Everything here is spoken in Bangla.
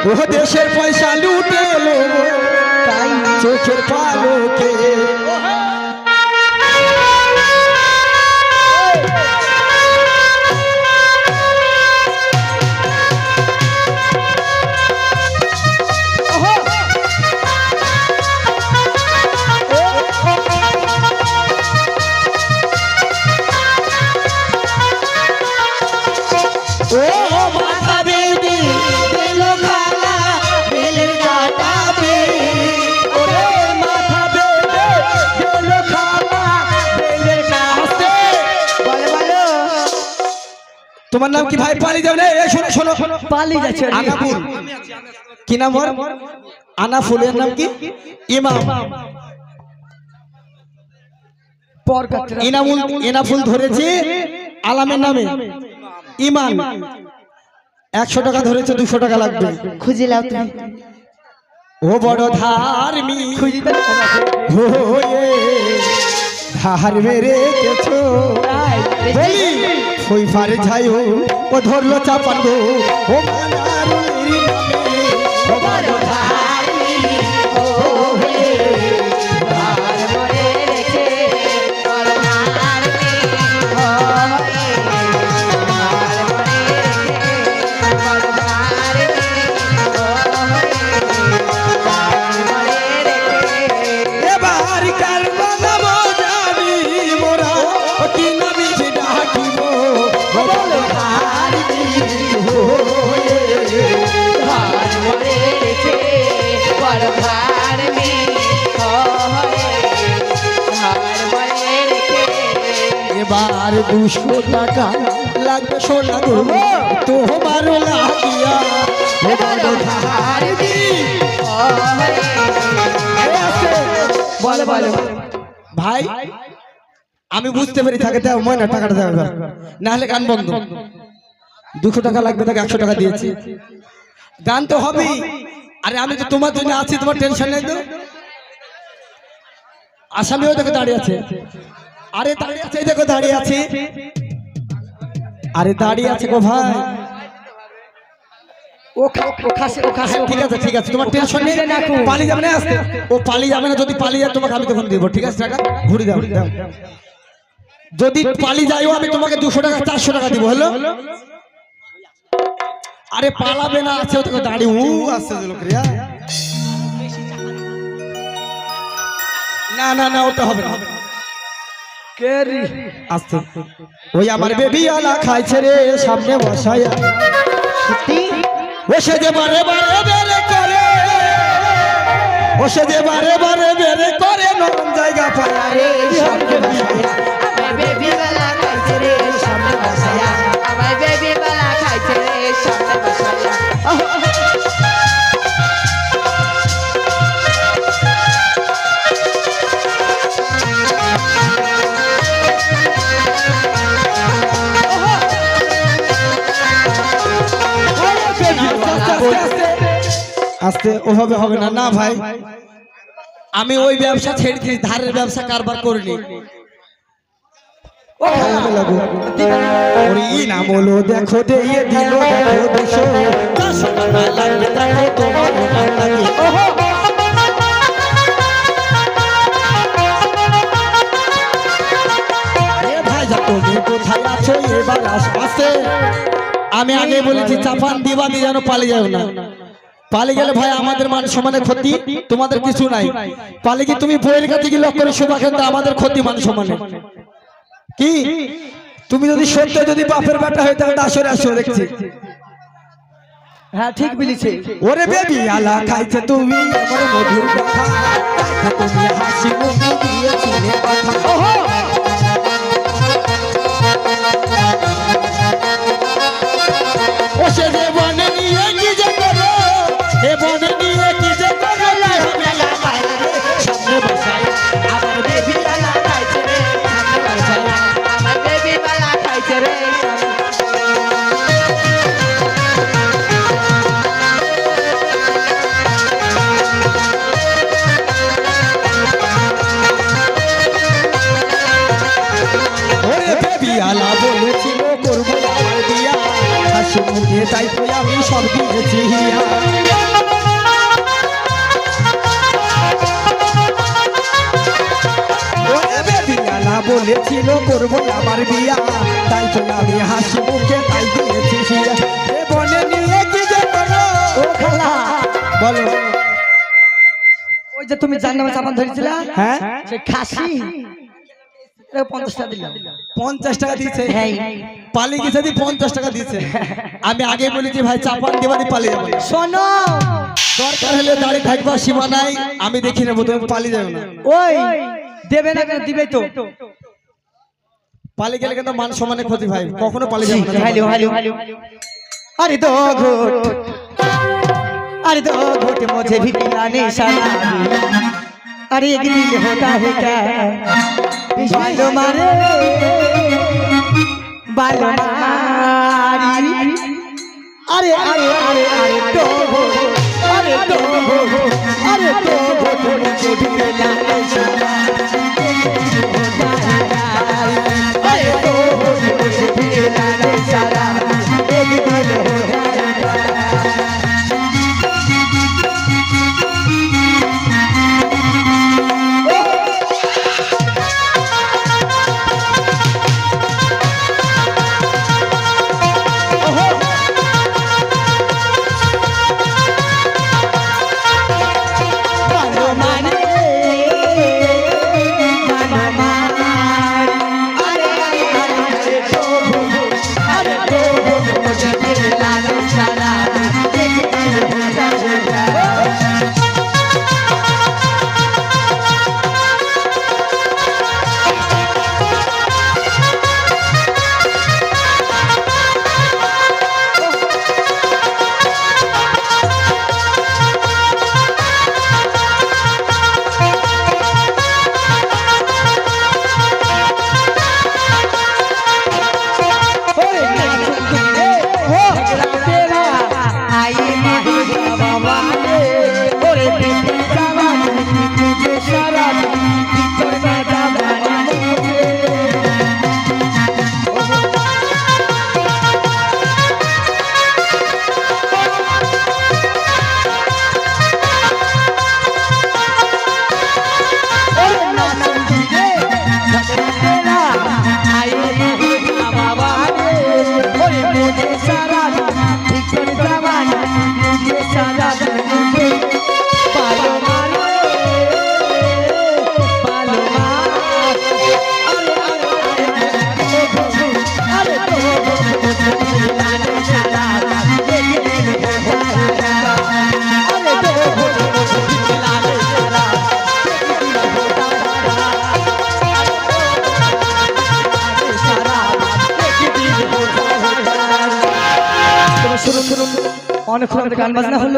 ও দেশের পয়সা লুটে এলো তাই চোখের পালকে তোমার নাম কি ভাই? পালি যাও না এই শোনো শোনো। পালিয়ে যাচ্ছে। আনাফুল। কি নাম ওর? আনাফুলের নাম কি? ইমাম। পর ইনামুল ইনাফুল ধরেছে আলামের নামে। ইমান। একশো টাকা ধরেছে দুশো টাকা লাগবে। খুঁজে লাও তুমি। ও বড় ধার্মিক। খুঁজে দাও। হয়ে ধার মেরে গেছো। বলি ওই ফারে যাইও ও ধরলো চাপান। ও মানারুলির নামে এবার দুশো টাকা লাগবে সোনা গো তোমার বলো বলো ভাই, আমি বুঝতে পারি থাকে দেও ময়না, টাকাটা দেওয়া না হলে গান বন্ধ। দুশো টাকা লাগবে, তাকে একশো টাকা দিয়েছি। গান তো হবেই। আরে আমি তো তোমার জন্য আছি, তোমার টেনশন নেই তো। আসামিও দেখো দাঁড়িয়ে আছে। আরে দাঁড়িয়ে আছে দেখো দাঁড়িয়ে আছে। আরে দাঁড়িয়ে আছে গো ভাই। ও ও খাসে খাসে ঠিক আছে ঠিক আছে। তোমার টেনশন পালিয়ে যাবে না ও পালিয়ে যাবে না, যদি পালিয়ে যায়, তোমাকে আমি তখন দিব, ঠিক আছে ঘুরে। যদি পালিয়ে আমি তোমাকে দুশো টাকা, চারশো টাকা দিব, হলো? আরে পালাবে না আছে ও তোকে দাঁড়িয়ে উ আসছে যে লোক রে না না না ওটা হবে না। কেরি আসতে। ওই আমার বেবি আলা খাইছে রে সামনে বসায়া সত্যি? ও সে যে বারে বারে বেরে করে। ও সে যে বারে বারে বেরে করে নরম আস্তে ওভাবে হবে না। না ভাই, আমি ওই ব্যবসা ছেড়ে দিই ধারের ব্যবসা কারবার করিনি। দেখো ইয়ে আমি আগে বলেছি, চাপান দিবা দিয়ে যেন পালিয়ে যাও না। পালিয়ে গেলে ভাই আমাদের মান সমানের ক্ষতি? তোমাদের কিছু নাই। পালিয়ে কি তুমি বইয়ের কাছে গিয়ে লক্ষ্য করে শোভা কিন্তু আমাদের ক্ষতি মান সমানে কি? তুমি যদি সত্য যদি বাপের বেটা হয়ে তাহলে আসরে আসরে দেখছি। হ্যাঁ ঠিক বলেছে। ওরে বেবি আলা খাইছে তুমি মধুর কথা। তুমি হাসি মুখে দিয়েছিলে কথা। পিয়ালা বলেছিল করব দিয়া মুখে তাই তো আমি সব দিয়েছি বলেছিল করব আমার বিয়া তাই তো আমি হাসি মুখে তাই দিয়েছি বলো। ওই যে তুমি জান্নামে চাপান ধরেছিলা? হ্যাঁ? খাসি? পঞ্চাশ টাকা দিলাম পঞ্চাশ টাকা দিয়েছে হ্যাঁ। পালি গেছে দি পঞ্চাশ টাকা দিয়েছে আমি আগে বলেছি ভাই চাপান দেবা দিয়ে পালিয়ে যাবো শোনো দরকার হলে দাঁড়িয়ে থাকবা সীমা নাই আমি দেখি নেবো তুমি পালিয়ে যাবে না ওই দেবে না কেন দিবে তো পালিয়ে গেলে কিন্তু মান সমানে ক্ষতি ভাই কখনো পালিয়ে যাবে না হ্যালো হ্যালো अरे दो घोट अरे दो घोट मुझे भी पिलाने साला अरे एक दिल होता है क्या ভালো মারে ভালো মারি আরে আরে আরে আরে, তো আরে তো আরে, তো তুমি যদি না অনেকক্ষণ আমাদের গান বাজনা হলো।